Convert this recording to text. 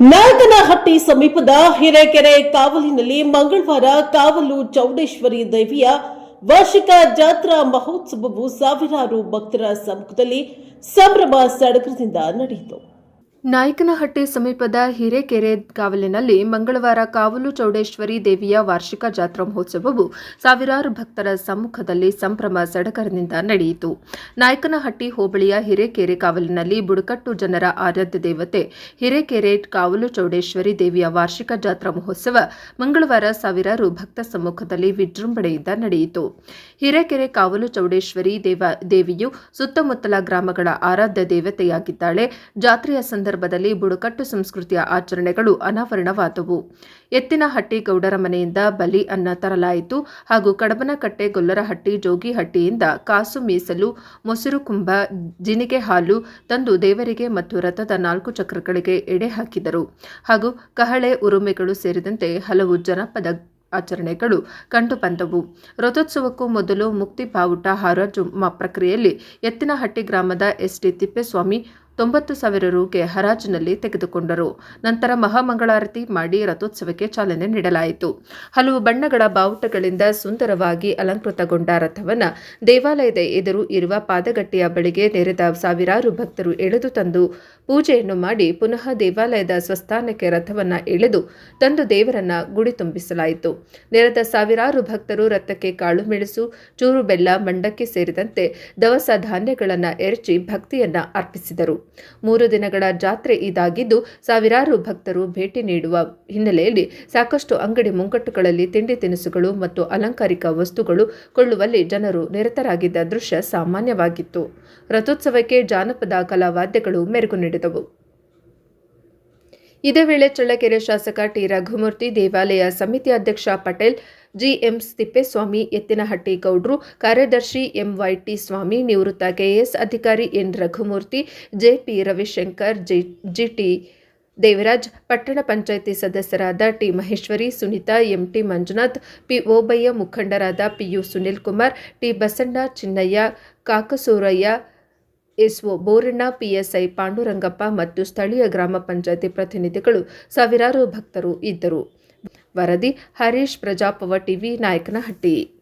ನಾಯಕನಹಟ್ಟಿ ಸಮೀಪದ ಹಿರೇಕೆರೆ ಕಾವಲಿನಲ್ಲಿ ಮಂಗಳವಾರ ಕಾವಲು ಚೌಡೇಶ್ವರಿ ದೇವಿಯ ವಾರ್ಷಿಕ ಜಾತ್ರಾ ಮಹೋತ್ಸವವು ಸಾವಿರಾರು ಭಕ್ತರ ಸಮ್ಮುಖದಲ್ಲಿ ಸಂಭ್ರಮ ಸಡಗರದಿಂದ ನಡೆಯಿತು. ನಾಯಕನಹಟ್ಟಿ ಸಮೀಪದ ಹಿರೇಕೆರೆ ಕಾವಲಿನಲ್ಲಿ ಮಂಗಳವಾರ ಕಾವಲು ಚೌಡೇಶ್ವರಿ ದೇವಿಯ ವಾರ್ಷಿಕ ಜಾತ್ರಾ ಮಹೋತ್ಸವವು ಸಾವಿರಾರು ಭಕ್ತರ ಸಮ್ಮುಖದಲ್ಲಿ ಸಂಭ್ರಮ ಸಡಗರದಿಂದ ನಡೆಯಿತು. ನಾಯಕನಹಟ್ಟಿ ಹೋಬಳಿಯ ಹಿರೇಕೆರೆ ಕಾವಲಿನಲ್ಲಿ ಬುಡಕಟ್ಟು ಜನರ ಆರಾಧ್ಯ ದೇವತೆ ಹಿರೇಕೆರೆ ಕಾವಲು ಚೌಡೇಶ್ವರಿ ದೇವಿಯ ವಾರ್ಷಿಕ ಜಾತ್ರಾ ಮಹೋತ್ಸವ ಮಂಗಳವಾರ ಸಾವಿರಾರು ಭಕ್ತ ಸಮ್ಮುಖದಲ್ಲಿ ವಿಜೃಂಭಣೆಯಿಂದ ನಡೆಯಿತು. ಹಿರೇಕೆರೆ ಕಾವಲು ಚೌಡೇಶ್ವರಿ ದೇವ ದೇವಿಯು ಸುತ್ತಮುತ್ತಲ ಗ್ರಾಮಗಳ ಆರಾಧ್ಯ ದೇವತೆಯಾಗಿದ್ದಾಳೆ. ಜಾತ್ರೆಯ ಸಂದರ್ಭದಲ್ಲಿ ಬುಡಕಟ್ಟು ಸಂಸ್ಕೃತಿಯ ಆಚರಣೆಗಳು ಅನಾವರಣವಾದವು. ಎತ್ತಿನಹಟ್ಟಿ ಗೌಡರ ಮನೆಯಿಂದ ಬಲಿ ಅನ್ನ ತರಲಾಯಿತು ಹಾಗೂ ಕಡಬನಕಟ್ಟೆ ಗೊಲ್ಲರಹಟ್ಟಿ ಜೋಗಿಹಟ್ಟಿಯಿಂದ ಕಾಸು ಮೀಸಲು, ಮೊಸರು ಕುಂಭ ಜಿನಿಗೆ ಹಾಲು ತಂದು ದೇವರಿಗೆ ಮತ್ತು ರಥದ ನಾಲ್ಕು ಚಕ್ರಗಳಿಗೆ ಎಡೆ ಹಾಕಿದರು. ಹಾಗೂ ಕಹಳೆ ಉರುಮೆಗಳು ಸೇರಿದಂತೆ ಹಲವು ಜನಪದ ಆಚರಣೆಗಳು ಕಂಡುಬಂದವು. ರಥೋತ್ಸವಕ್ಕೂ ಮೊದಲು ಮುಕ್ತಿ ಬಾವುಟ ಹರಾಜು ಪ್ರಕ್ರಿಯೆಯಲ್ಲಿ ಎತ್ತಿನಹಟ್ಟಿ ಗ್ರಾಮದ ಎಸ್ಟಿ ತಿಪ್ಪೇಸ್ವಾಮಿ ತೊಂಬತ್ತು ಸಾವಿರ ರುಗೆ ಹರಾಜಿನಲ್ಲಿ ತೆಗೆದುಕೊಂಡರು. ನಂತರ ಮಹಾಮಂಗಳಾರತಿ ಮಾಡಿ ರಥೋತ್ಸವಕ್ಕೆ ಚಾಲನೆ ನೀಡಲಾಯಿತು. ಹಲವು ಬಣ್ಣಗಳ ಬಾವುಟಗಳಿಂದ ಸುಂದರವಾಗಿ ಅಲಂಕೃತಗೊಂಡ ರಥವನ್ನು ದೇವಾಲಯದ ಎದುರು ಇರುವ ಪಾದಗಟ್ಟೆಯ ಬಳಿಗೆ ನೆರೆದ ಸಾವಿರಾರು ಭಕ್ತರು ಎಳೆದು ತಂದು ಪೂಜೆಯನ್ನು ಮಾಡಿ ಪುನಃ ದೇವಾಲಯದ ಸ್ವಸ್ಥಾನಕ್ಕೆ ರಥವನ್ನು ಎಳೆದು ತಂದು ದೇವರನ್ನ ಗುಡಿ ತುಂಬಿಸಲಾಯಿತು. ನೆರೆದ ಸಾವಿರಾರು ಭಕ್ತರು ರಥಕ್ಕೆ ಕಾಳು ಮೆಣಸು ಚೂರು ಬೆಲ್ಲ, ಮಂಡಕ್ಕಿ ಸೇರಿದಂತೆ ದವಸ ಧಾನ್ಯಗಳನ್ನು ಎರಚಿ ಭಕ್ತಿಯನ್ನ ಅರ್ಪಿಸಿದರು. ಮೂರು ದಿನಗಳ ಜಾತ್ರೆ ಇದಾಗಿದ್ದು ಸಾವಿರಾರು ಭಕ್ತರು ಭೇಟಿ ನೀಡುವ ಹಿನ್ನೆಲೆಯಲ್ಲಿ ಸಾಕಷ್ಟು ಅಂಗಡಿ ಮುಂಗಟ್ಟುಗಳಲ್ಲಿ ತಿಂಡಿ ತಿನಿಸುಗಳು ಮತ್ತು ಅಲಂಕಾರಿಕ ವಸ್ತುಗಳು ಕೊಳ್ಳುವಲ್ಲಿ ಜನರು ನಿರತರಾಗಿದ್ದ ದೃಶ್ಯ ಸಾಮಾನ್ಯವಾಗಿತ್ತು. ರಥೋತ್ಸವಕ್ಕೆ ಜಾನಪದ ಕಲಾವಾದ್ಯಗಳು ಮೆರುಗು ನೀಡಿದವು. ಇದೇ ವೇಳೆ ಚಳ್ಳಕೆರೆ ಶಾಸಕ ಟಿ. ರಘುಮೂರ್ತಿ, ದೇವಾಲಯ ಸಮಿತಿ ಅಧ್ಯಕ್ಷ ಪಟೇಲ್, ಜಿಎಂ ತಿಪ್ಪೇಸ್ವಾಮಿ, ಎತ್ತಿನಹಟ್ಟಿ ಗೌಡ್ರು, ಕಾರ್ಯದರ್ಶಿ ಎಂವೈಟಿ ಸ್ವಾಮಿ, ನಿವೃತ್ತ ಕೆಎಎಸ್ ಅಧಿಕಾರಿ N. Raghumurthy, JP Ravishankar, G GT Devaraj, ಪಟ್ಟಣ ಪಂಚಾಯಿತಿ ಸದಸ್ಯರಾದ T. Maheshwari, Sunitha, MT Manjunath P Obaiah ಮುಖಂಡರಾದ PU Sunil Kumar T. Basanna Chinnaiah, Kakasooraiah SO Boranna, PSI, Pandurangappa ಮತ್ತು ಸ್ಥಳೀಯ ಗ್ರಾಮ ಪಂಚಾಯತಿ ಪ್ರತಿನಿಧಿಗಳು ಸಾವಿರಾರು ಭಕ್ತರು ಇದ್ದರು. ವರದಿ ಹರೀಶ್ ಪ್ರಜಾಪವ ಟಿವಿ, ನಾಯಕನಹಟ್ಟಿ.